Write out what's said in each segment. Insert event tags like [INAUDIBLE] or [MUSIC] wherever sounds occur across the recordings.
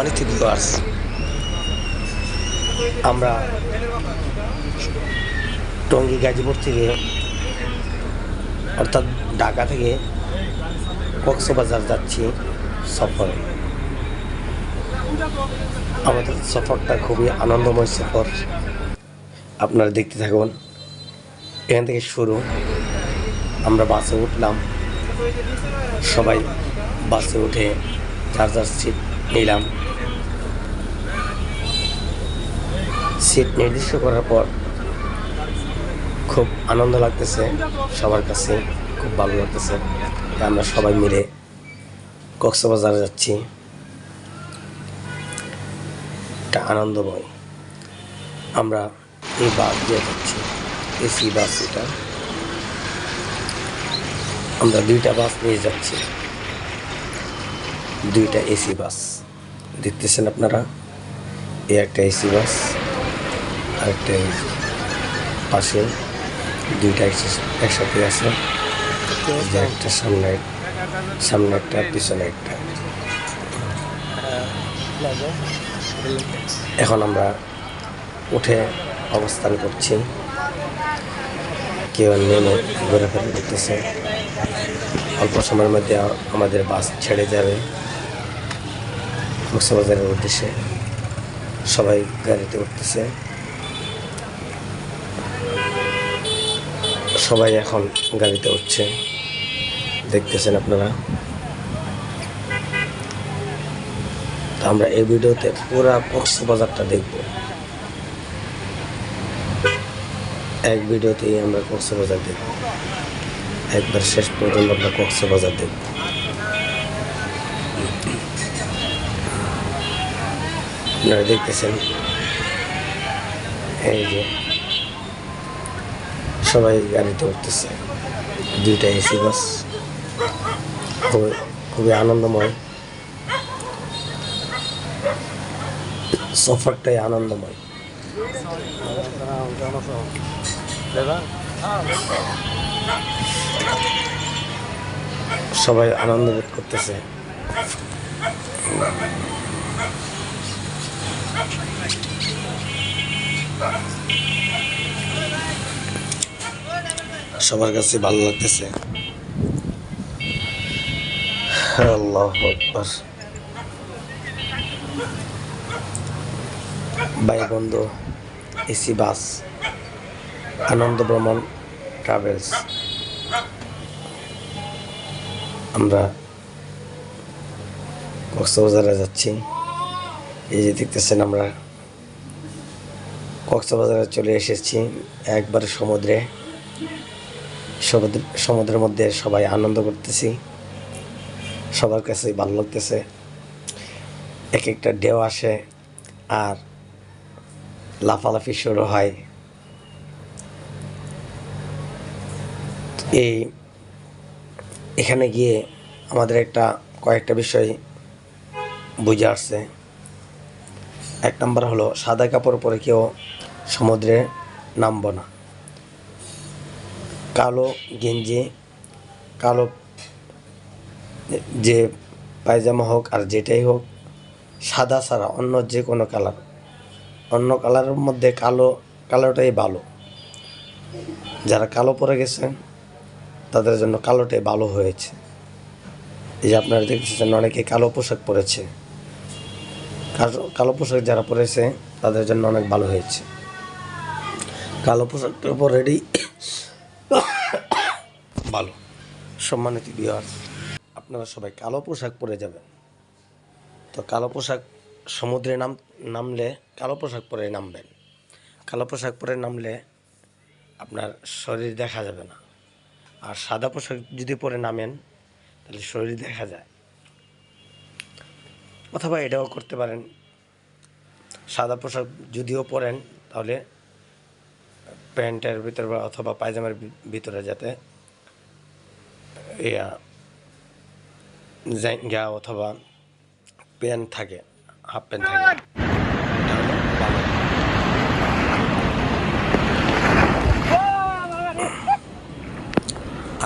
সম্মানিত ভিউয়ার্স আমরা টঙ্গী, গাজীপুর থেকে, অর্থাৎ ঢাকা থেকে কক্সবাজার যাচ্ছি সফরে। আমাদের সফরটা খুবই আনন্দময় সফর। আপনারা দেখতে থাকুন। এখান থেকে শুরু। আমরা বাসে উঠলাম। সবাই বাসে উঠে যার সিট নিলাম। সিট নির্দিষ্ট করার পর খুব আনন্দ লাগতেছে সবার কাছে, খুব ভালো লাগতেছে আমরা সবাই মিলে কক্সবাজারে যাচ্ছি। একটা আনন্দময় আমরা এই বাস দিয়ে যাচ্ছি, এসি বাস এটা। আমরা দুইটা বাস নিয়ে যাচ্ছি, দুইটা এসি বাস। দেখতেছেন আপনারা? এই একটা এসি বাস আর একটা পাশে দুইটা একসা- একসাথে আছে। একটা সামনে সামনে একটা, পিছনে একটা। এখন আমরা উঠে অবস্থান করছি। কেউ নেমে ঘুরে ফেরে দেখতেছে অল্প সময়ের মধ্যে আমাদের বাস ছেড়ে যাবে। কক্সবাজারের উদ্দেশ্যে সবাই গাড়িতে উঠতেছে। সবাই এখন গাড়িতে উঠছে। দেখতেছেন আপনারা। তো আমরা এই ভিডিওতে পুরা কক্সবাজারটা দেখব। এক ভিডিওতেই আমরা কক্সবাজার দেখব। একবার শেষ পর্যন্ত আমরা কক্সবাজার দেখব। আপনারা দেখতেছেন। এই যে সবাই গাড়িতে উঠতেছে দুইটা এসি বাস। খুবই খুবই আনন্দময়। সফরটাই আনন্দময়। সবাই আনন্দ বোধ করতেছে। সবার কাছে ভালো লাগতেছে। ভাই, বন্ধু, এসি, বাস, আনন্দ ভ্রমণ ট্রাভেলস আমরা কক্সবাজারে যাচ্ছি। এই যে দেখতেছেন আমরা কক্সবাজারে চলে এসেছি একবার সমুদ্রে। সমুদ্র, সমুদ্রের মধ্যে সবাই আনন্দ করতেছি। সবার কাছে ভালো লাগতেছে। এক একটা ঢেউ আসে আর লাফালাফি শুরু হয়। এই এখানে গিয়ে আমাদের একটা, কয়েকটা বিষয় বুঝে আসছে। এক নম্বর হলো, সাদা কাপড় পরে কেউ সমুদ্রে নামবো না। কালো গেঞ্জি, কালো যে পায়জামা হোক আর যেটাই হোক, সাদা ছাড়া অন্য যে কোনো কালার। অন্য কালারের মধ্যে কালো, কালোটাই ভালো। যারা কালো পরে গেছেন, তাদের জন্য কালোটাই ভালো হয়েছে। এই যে আপনারা দেখতেছেন অনেকে কালো পোশাক পরেছে। কালো পোশাক যারা পরেছে, তাদের জন্য অনেক ভালো হয়েছে। কালো পোশাকটার উপর রেডি [COUGHS] ভালো। সম্মানিত বিহার আপনারা সবাই কালো পোশাক পরে যাবেন। তো কালো পোশাক সমুদ্রে নাম, নামলে কালো পোশাক পরে নামবেন। কালো পোশাক পরে নামলে আপনার শরীর দেখা যাবে না। আর সাদা পোশাক যদি পরে নামেন, তাহলে শরীর দেখা যায়। অথবা এটাও করতে পারেন। সাদা পোশাক যদিও পরেন, তাহলে প্যান্টের ভিতরে অথবা পায়জামার ভিতরে যাতে ইয়া অথবা প্যান্ট থাকে, হাফ প্যান্ট থাকে।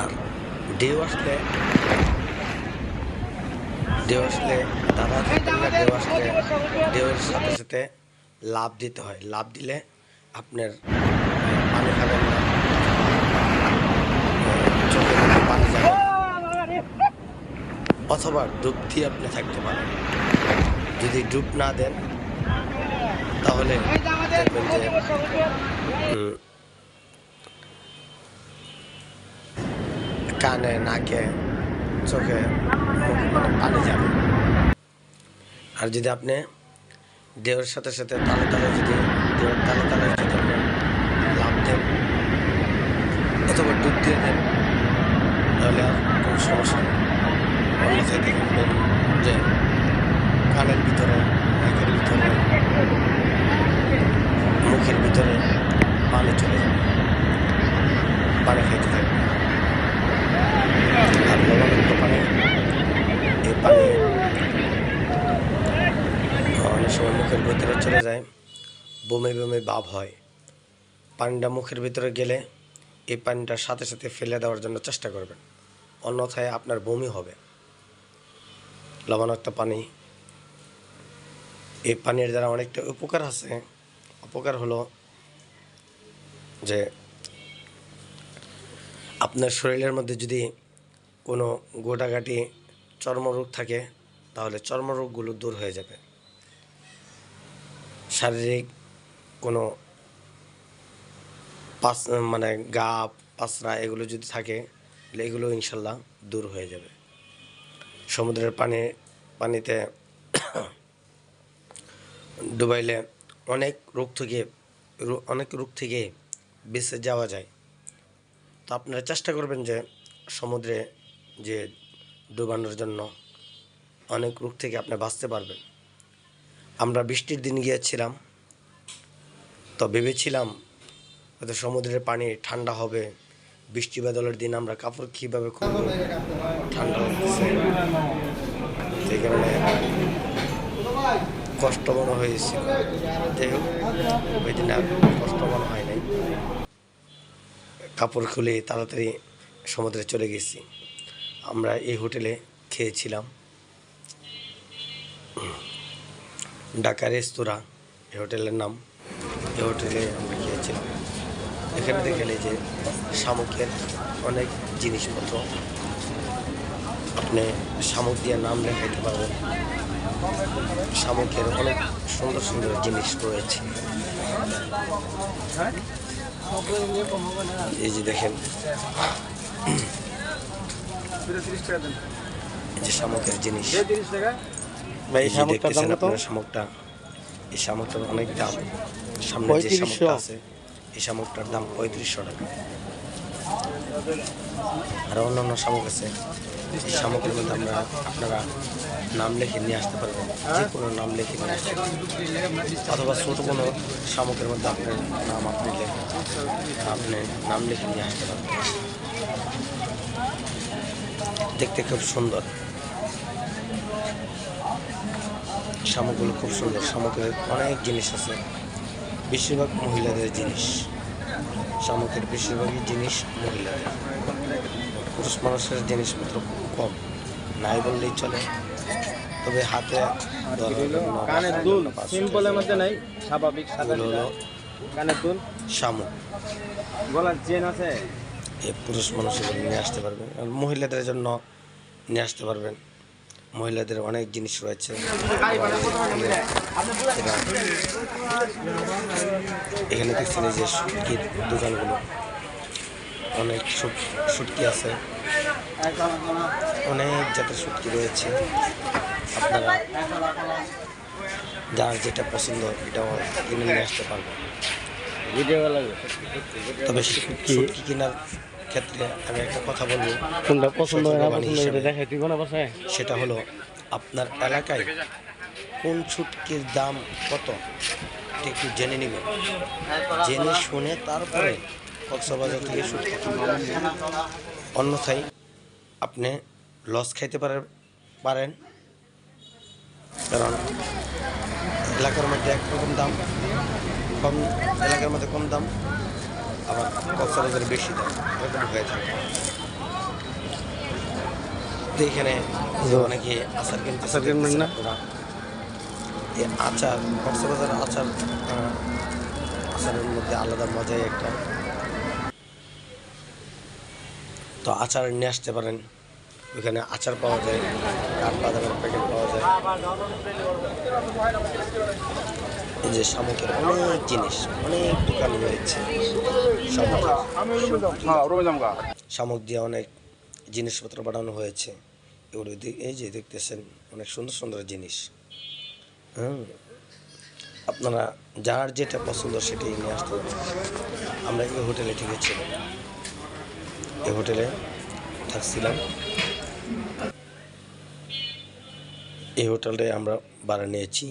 আর ঢেউ আসলে ঢেউ আসলে দাদা ঢেউ আসলে সাথে সাথে লাভ দিতে হয়। লাভ দিলে আপনার পানি খাবেন না। চোখের মধ্যে পানি যাবে অথবা ডুব দিয়ে আপনি থাকতে পারেন। যদি ডুব না দেন, তাহলে দেখবেন যে কানে, নাকে, চোখে মানে পানি যাবে। আর যদি আপনি ঢেউয়ের সাথে সাথে তালে তালে যদি ঢেউয়ের তালে তালে যদি আপনি লাভ দেন অথবা ডুব দিয়ে দেন, তাহলে আর কোনো সমস্যা নেই। অন্যথায় দেখবেন যে কানের ভিতরে, নাকের ভিতরে, মুখের ভিতরে পানি চলে যাবে, পানি খেতে থাকবে। আর লবণাক্ত পানি, এই পানি অনেক সময় মুখের ভিতরে চলে যায়, বমি বমি ভাব হয়। পানিটা মুখের ভিতরে গেলে এই পানিটার সাথে সাথে ফেলে দেওয়ার জন্য চেষ্টা করবেন। অন্যথায় আপনার বমি হবে। লবণাক্ত পানি। এই পানির দ্বারা অনেকটা উপকার আছে। উপকার হলো যে আপনার শরীরের মধ্যে যদি কোনো গোটাগাটি চর্মরোগ থাকে, তাহলে চর্মরোগগুলো দূর হয়ে যাবে। শারীরিক কোনো পাস মানে গা, পাসরা এগুলো যদি থাকে, তাহলে এগুলো ইনশাল্লাহ দূর হয়ে যাবে। সমুদ্রের পানি, পানিতে [COUGHS] ডুবাইলে অনেক রোগ থেকে অনেক রোগ থেকে বেঁচে যাওয়া যায়। তো আপনারা চেষ্টা করবেন যে সমুদ্রে যে ডুবানোর জন্য অনেক রোগ থেকে আপনি বাঁচতে পারবেন। আমরা বৃষ্টির দিন গিয়েছিলাম, তো ভেবেছিলাম হয়তো সমুদ্রের পানি ঠান্ডা হবে। বৃষ্টি বাদলের দিন আমরা কাপড় কীভাবে খুলব ঠান্ডা লাগতেছে সেই কারণে কষ্ট মনে হোক, ওই দিন কষ্ট মনে হয় নাই। কাপড় খুলে তাড়াতাড়ি সমুদ্রে চলে গেছি। আমরা এই হোটেলে খেয়েছিলাম। ঢাকা রেস্তোরাঁ, এই হোটেলের নাম। এই হোটেলে আমরা এখানে দেখলে যে শামুকের অনেক জিনিসপত্র। আপনি শামুক দিয়ে নাম লেখাইতে পারবেন। শামুকের অনেক সুন্দর সুন্দর জিনিস রয়েছে। এই যে দেখেন। এই যে শামুকের জিনিস। দেখতেছেন শামুকটা? এই শামুকটার অনেক দাম। সামনে যে শামুকটা আছে। এই শামুকটার দাম পঁয়ত্রিশশো টাকা। আর অন্যান্য শামুক আছে। এই শামুকের মধ্যে আমরা আপনারা নাম লিখে নিয়ে আসতে পারবেন যে কোনো নাম লিখে নিয়ে আসতে অথবা ছোটো কোনো শামুকের মধ্যে আপনার নাম আপনি লেখেন আপনি নাম লিখে নিয়ে আসতে পারবেন। দেখতে খুব সুন্দর। শামুকগুলো খুব সুন্দর। শামুকের অনেক জিনিস আছে। বেশিরভাগ মহিলাদের জিনিস শামুকের বেশিরভাগই জিনিস মহিলাদের। পুরুষ মানুষের জিনিসপত্র খুব কম নাই বললেই চলে। তবে হাতে ধরার জন্য বা কানের দুল জন্য সিম্পলের মধ্যে নাই স্বাভাবিক সাদা এগুলো হলো কানের দুল। শামুক। গলার চেন আছে? এই পুরুষ মানুষের নিয়ে আসতে পারবেন আর মহিলাদের জন্য নিয়ে আসতে পারবেন। মহিলাদের অনেক জিনিস রয়েছে। এখানে দেখছেন এই যে সুটকির দোকানগুলো। অনেক সুট- সুটকি আছে। অনেক জাতের সুটকি রয়েছে। আপনারা যার যেটা পছন্দ এটাও কিনে নিয়ে আসতে পারবেন। তবে সুটকি কেনার ক্ষেত্রে আমি একটা কথা বলব। কোনটা পছন্দ হয় না। এটা দেখাই সেটা হলো আপনার এলাকায় কোন ছুটকির দাম কত? একটু জেনে নেবেন। জেনে শুনে তারপরে কক্সবাজার থেকে ছুটকি অন্যথায় আপনি লস খাইতে পারে পারেন। কারণ এলাকার মধ্যে একরকম দাম কম এলাকার মধ্যে কম দাম। আবার কক্সবাজারে বেশি দাম। এরকম হয়ে থাকে। তো এখানে অনেকে আচার কিনতে আচার কিনবেন না? এই আচার কক্সবাজার আচার আচারের মধ্যে আলাদা মজাই একটা। তো আচার নিয়ে আসতে পারেন। ওখানে আচার পাওয়া যায় কাঠ বাদামের প্যাকেট পাওয়া যায়। এই যে শামুকের অনেক জিনিস অনেক দোকান রয়েছে শামুকের শামুক দিয়ে অনেক জিনিসপত্র বানানো হয়েছে। এগুলো এই যে দেখতেছেন অনেক সুন্দর সুন্দর জিনিস। হুম। আপনারা যার যেটা পছন্দ সেটাই নিয়ে আসতে পারেন। আমরা এই হোটেলে ঠেকেছিলাম এই হোটেলে থাকছিলাম। এই হোটেলটায় আমরা ভাড়া নিয়েছি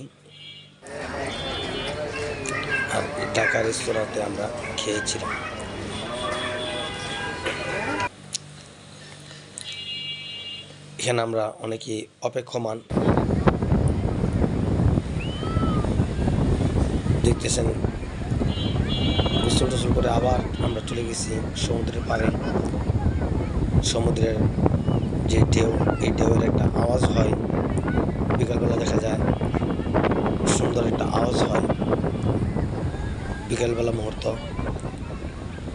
ঢাকা রেস্তোরাঁতে আমরা খেয়েছিলাম। এখানে আমরা অনেকেই অপেক্ষমান। দেখতেছেন টোসল করে আবার আমরা চলে গেছি সমুদ্রের পাড়ে। সমুদ্রের যে ঢেউ, এই ঢেউয়ের একটা আওয়াজ হয়। বিকালবেলা দেখা যায় সুন্দর একটা আওয়াজ হয়। বিকালবেলা মুহূর্ত।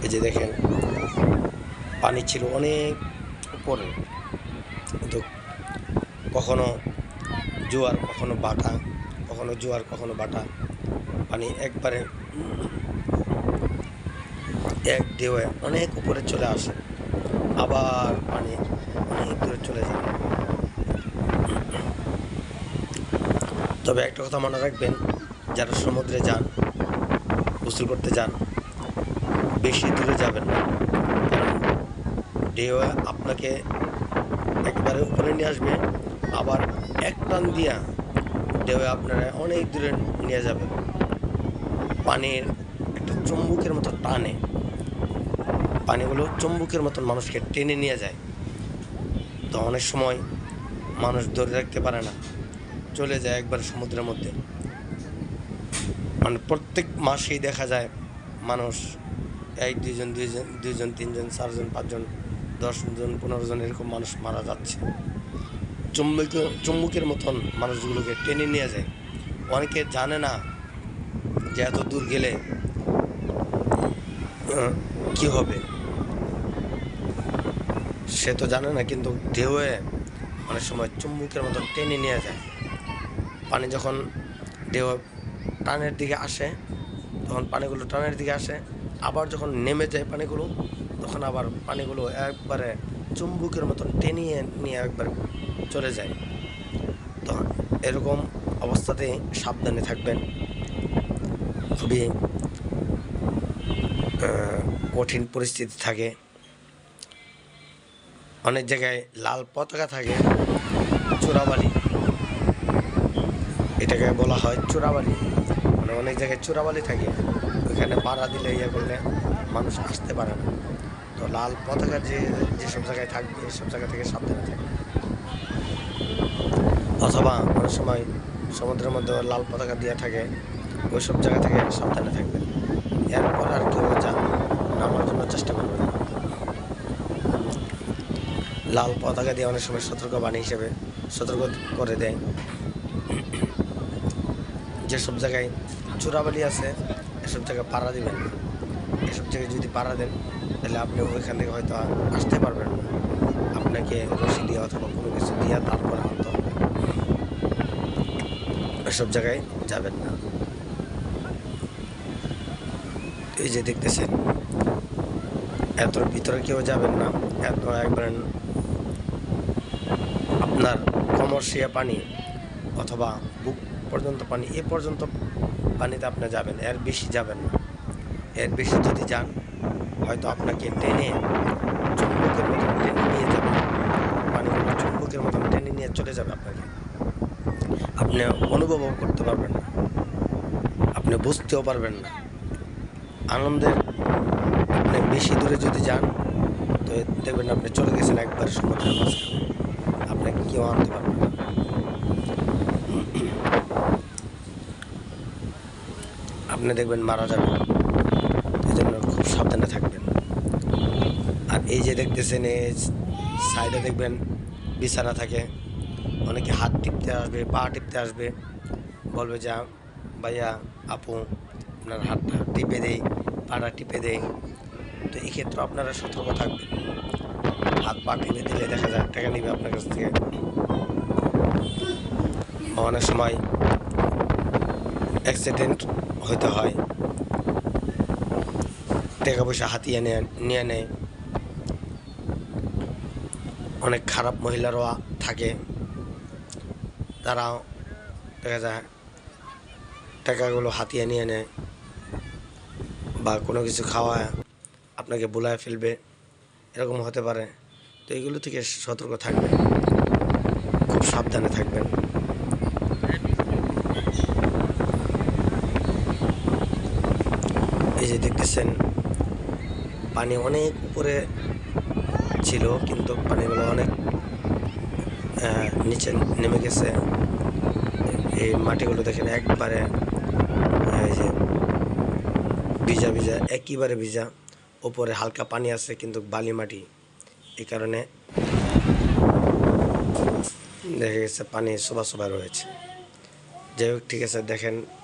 এই যে দেখেন, পানি ছিল অনেক উপরে। কিন্তু কখনো জোয়ার, কখনো বাটা, কখনো জোয়ার, কখনো বাটা। পানি একবারে এক ঢেউয়ে অনেক উপরে চলে আসে। আবার পানি অনেক দূরে চলে যায়। তবে একটা কথা মনে রাখবেন, যারা সমুদ্রে যান গোসল করতে যান, বেশি দূরে যাবেন না। কারণ ঢেউ আপনাকে একবারে উপরে নিয়ে আসবে, আবার এক টান দিয়া ঢেউ আপনারা অনেক দূরে নিয়ে যাবে পানির একটা চুম্বুকের মতো টানে। পানিগুলো চুম্বুকের মতন মানুষকে টেনে নিয়ে যায়। তো অনেক সময় মানুষ ধরে রাখতে পারে না। চলে যায় একবার সমুদ্রের মধ্যে। মানে প্রত্যেক মাসেই দেখা যায় মানুষ এক দুজন দুইজন দুইজন, তিনজন, চারজন, পাঁচজন, দশজন পনেরো জন এরকম মানুষ মারা যাচ্ছে। চুম্বক, চুম্বকের মতন মানুষগুলোকে টেনে নিয়ে যায়। অনেকে জানে না যে এত দূর গেলে কি হবে? সে তো জানে না, কিন্তু ঢেউয়ে অনেক সময় চুম্বকের মতন টেনে নিয়ে যায়। পানি যখন ঢেউ টানের দিকে আসে, তখন পানিগুলো টানের দিকে আসে। আবার যখন নেমে যায় পানিগুলো, তখন আবার পানিগুলো একবারে চুম্বুকের মতন টেনিয়ে নিয়ে একবার চলে যায়। তো এরকম অবস্থাতে সাবধানে থাকবেন। খুবই কঠিন পরিস্থিতি থাকে। অনেক জায়গায় লাল পতাকা থাকে চোরাবালি এটাকে বলা হয় চোরাবালি অনেক জায়গায় চোরাবালি থাকে। ওখানে পাড়া দিলে ইয়ে করলে মানুষ আসতে পারে না। তো লাল পতাকা যে, যেসব জায়গায় থাকবে, এসব জায়গা থেকে সাবধানে থাকবে। অথবা অনেক সময় সমুদ্রের মধ্যে লাল পতাকা দেওয়া থাকে ওই সব জায়গা থেকে সাবধানে থাকবেন। এরপর আর কেউ যা নামার জন্য চেষ্টা করবেন না। লাল পতাকা দিয়ে অনেক সময় সতর্ক বাণী হিসেবে সতর্ক করে দেয়। যেসব জায়গায় চোরাবালি আছে, এসব জায়গায় পাড়া দেবেন। এসব জায়গায় যদি পাড়া দেন, তাহলে আপনি ওইখান থেকে হয়তো আসতে পারবেন না। আপনাকে রশি দিয়ে অথবা কোনো কিছু দিয়ে তারপরে হয়তো এসব জায়গায় যাবেন না। এই যে দেখতেছেন, এত ভিতরে কেউ যাবেন না, এত একবার আপনার কমর্শিয়া পানি অথবা বুক পর্যন্ত পানি, এ পর্যন্ত পানিতে আপনি যাবেন, এর বেশি যাবেন না। এর বেশি যদি যান, হয়তো আপনাকে টেনে চুম্বকের মতন টেনে নিয়ে যাবে। পানিগুলো চুম্বকের মতন টেনে নিয়ে চলে যাবে আপনাকে। আপনি অনুভবও করতে পারবেন না। আপনি বুঝতেও পারবেন না। আনন্দের আপনি বেশি দূরে যদি যান, তো দেখবেন আপনি চলে গেছেন একবার সমুদ্রের মাঝখানে। আপনাকে কেউ আনতে পারবে না আপনি দেখবেন মারা যাবেন এই জন্য খুব সাবধানে থাকবেন। আর এই যে দেখতেছেন, এই সাইডে দেখবেন বিছানা থাকে। অনেকে হাত টিপতে আসবে, পা টিপতে আসবে। বলবে যা, ভাইয়া, আপু, আপনার হাতটা টিপে দেই, পাটা টিপে দেই। তো এই ক্ষেত্রে আপনারা সতর্ক থাকবেন। হাত পা টিপে দিলে দেখা যায় টাকা নিবে আপনার কাছ থেকে। অনেক সময় অ্যাক্সিডেন্ট হতে হয়। টাকা পয়সা হাতিয়ে নিয়ে নিয়ে। অনেক খারাপ মহিলারও থাকে। তারাও দেখা যায় টাকাগুলো হাতিয়ে নিয়ে নেয় বা কোনো কিছু খাওয়ায়, আপনাকে বুলায় ফেলবে, এরকম হতে পারে। তো এগুলো থেকে সতর্ক থাকবেন। খুব সাবধানে থাকবেন। দেখতেছেন পানি অনেক উপরে ছিল, কিন্তু পানিগুলো অনেক নিচে নেমে গেছে। এই মাটিগুলো দেখেন একবারে, এই যে ভিজা ভিজা একইবারে ভিজা। ওপরে হালকা পানি আছে, কিন্তু বালি মাটি। এই কারণে দেখা গেছে পানি সোবা সোবা রয়েছে। যাই হোক, ঠিক আছে, দেখেন।